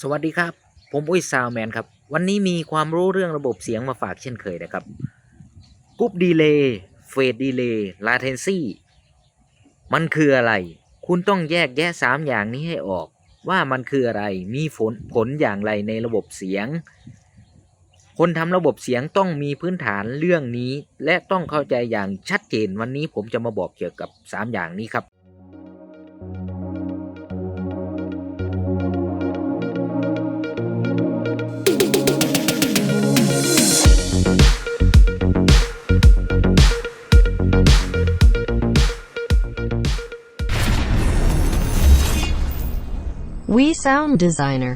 สวัสดีครับ ผมอุ้ยซาวแมนครับ วันนี้มีความรู้เรื่องระบบเสียงมาฝากเช่นเคยนะครับกรุ๊ปดีเลย์เฟสดีเลย์ลาเทนซี่มันคืออะไร คุณต้องแยกแยะ 3 อย่างนี้ให้ออก ว่ามันคืออะไรมีผลผลอย่างไรในระบบเสียง คนทำระบบเสียงต้องมีพื้นฐานเรื่องนี้ และต้องเข้าใจอย่างชัดเจนวันนี้ผมจะมาบอกเกี่ยวกับ 3 อย่างนี้ครับ We Sound Designer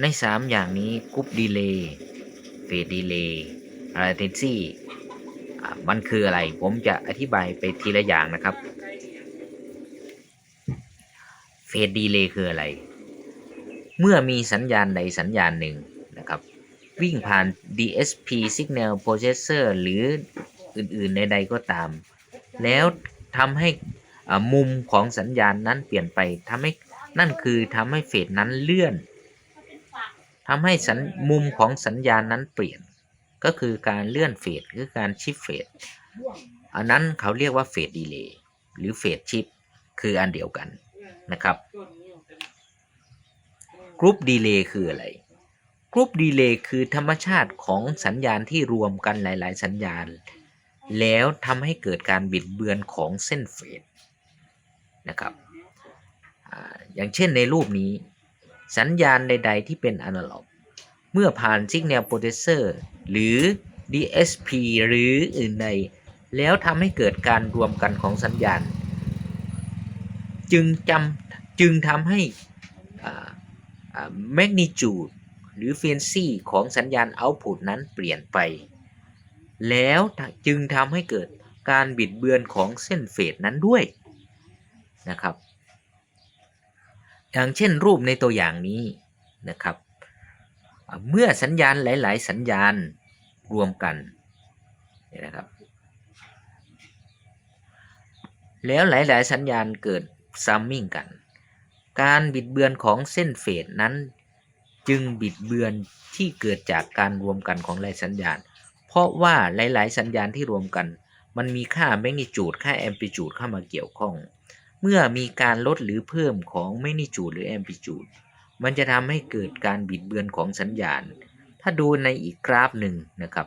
ใน 3 อย่างนี้กรุ๊ปดีเลย์เฟสดีเลย์อะไรเทนซี่มันคืออะไร ผมจะอธิบายไปทีละอย่างนะครับเฟสดีเลย์คืออะไร เมื่อมีสัญญาณใดสัญญาณหนึ่งนะครับ วิ่งผ่าน DSP Signal Processor หรืออื่นๆใดๆก็ตาม แล้วทำให้ มุมของสัญญาณนั้นเปลี่ยนไปทำให้นั่นคือทำให้เฟสนั้นเลื่อนทำให้สัญมุมของสัญญาณนั้นเปลี่ยน ก็คือการเลื่อนเฟสคือการชิฟเฟสอันนั้นเขาเรียกว่าเฟสดีเลย์หรือเฟสชิฟคืออันเดียวกันนะครับกรุ๊ปดีเลย์คืออะไรกรุ๊ปดีเลย์คือธรรมชาติของสัญญาณที่รวมกันหลาย ๆ สัญญาณ แล้วทำให้เกิดการบิดเบือนของเส้นเฟส นะครับอย่างเช่นในรูปนี้ สัญญาณใด ๆ ที่เป็นอนาล็อก เมื่อผ่าน Signal Processor หรือ DSP หรืออื่นใด แล้วทำให้เกิดการรวมกันของสัญญาณ จึงจำจึงทำให้แมกนิจูดหรือ frequency ของสัญญาณ output นั้นเปลี่ยนไป แล้วจึงทำให้เกิดการบิดเบือนของเส้นเฟสนั้นด้วย นะครับ อย่างเช่นรูปในตัวอย่างนี้นะครับ เมื่อสัญญาณหลาย ๆ สัญญาณรวมกันนี่นะครับ แล้วหลาย ๆ สัญญาณเกิดซัมมิ่งกัน การบิดเบือนของเส้นเฟสนั้นจึงบิดเบือนที่เกิดจากการรวมกันของหลายสัญญาณ เพราะว่าหลาย ๆ สัญญาณที่รวมกัน มันมีค่าแมกนิจูด ค่าแอมพลิจูดเข้ามาเกี่ยวข้อง เมื่อมีการลดหรือเพิ่มของแมกนิจูดหรือแอมพลิจูด มันจะทำให้เกิดการบิดเบือนของสัญญาณ ถ้าดูในอีกกราฟหนึ่งนะครับ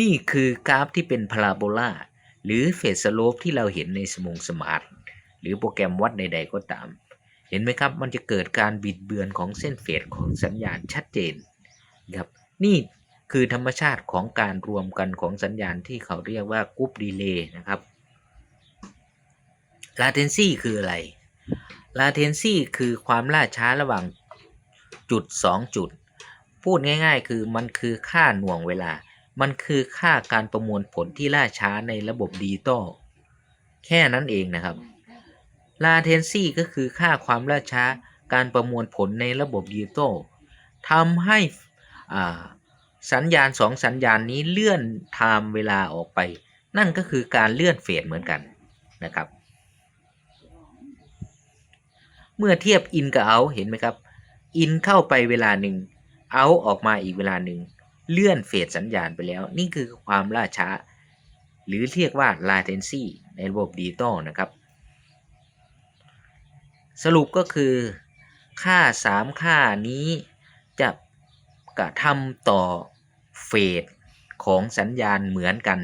นี่คือกราฟที่เป็นพาราโบลาหรือเฟสสโลปที่เราเห็นในสมองสมาร์ทหรือโปรแกรมวัดใด ๆ ก็ตาม เห็นไหมครับ มันจะเกิดการบิดเบือนของเส้นเฟสของสัญญาณชัดเจนครับนี่คือธรรมชาติของการรวมกันของสัญญาณที่เขาเรียกว่ากรุ๊ปดีเลย์นะครับ latency คืออะไร latency คือความล่าช้าระหว่างจุด 2 จุด พูดง่ายๆ คือมันคือค่าหน่วงเวลา มันคือค่าการประมวลผลที่ล่าช้าในระบบดิจิตอลแค่นั้นเองนะครับ latency ก็คือค่าความล่าช้าการประมวลผลในระบบดิจิตอลทำให้สัญญาณสองสัญญาณนี้เลื่อนไทม์เวลาออกไป นั่นก็คือการเลื่อนเฟสเหมือนกันนะครับ เมื่อเทียบ in กับ out เห็นไหมครับ in เข้าไปเวลาหนึ่ง out ออกมาอีกเวลาหนึ่งเลื่อนเฟสสัญญาณไปแล้ว นี่คือความล่าช้า หรือเรียกว่า latency ในระบบดิจิตอลนะครับ สรุปก็คือค่า 3 ค่านี้จะกระทำต่อเฟสของสัญญาณเหมือนกัน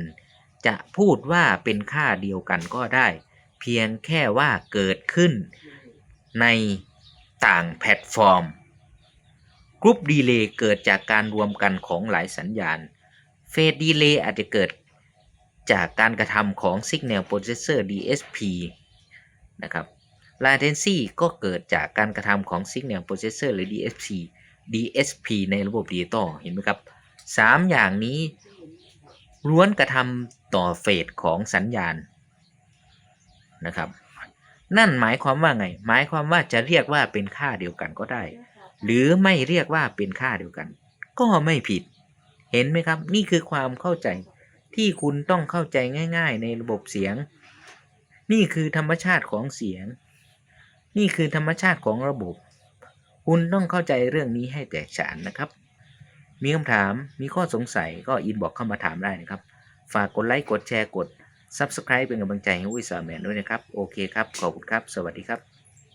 จะพูดว่าเป็นค่าเดียวกันก็ได้ เพียงแค่ว่าเกิดขึ้น ในต่างแพลตฟอร์ม กรุ๊ปดีเลย์เกิดจากการรวมกันของหลายสัญญาณ เฟสดีเลย์อาจจะเกิดจากการกระทำของ Signal Processor DSP นะครับ latency ก็เกิดจากการกระทำของ Signal Processor หรือ DSP DSP ในระบบดิจิตอลเห็นไหมครับ 3 อย่างนี้ล้วนกระทำต่อเฟสของสัญญาณนะครับ นั่นหมายความว่าไง หมายความว่าจะเรียกว่าเป็นค่าเดียวกันก็ได้ หรือไม่เรียกว่าเป็นค่าเดียวกัน ก็ไม่ผิด เห็นไหมครับ นี่คือความเข้าใจที่คุณต้องเข้าใจง่าย ๆ ในระบบเสียง นี่คือธรรมชาติของเสียง นี่คือธรรมชาติของระบบ คุณต้องเข้าใจเรื่องนี้ให้แตกฉานนะครับ มีคำถามมีข้อสงสัยก็อินบอกเข้ามาถามได้นะครับ ฝากกดไลค์กดแชร์กด Subscribe เป็นกำลังใจให้วิสาแมนด้วยนะครับ โอเคครับ ขอบคุณครับ สวัสดีครับ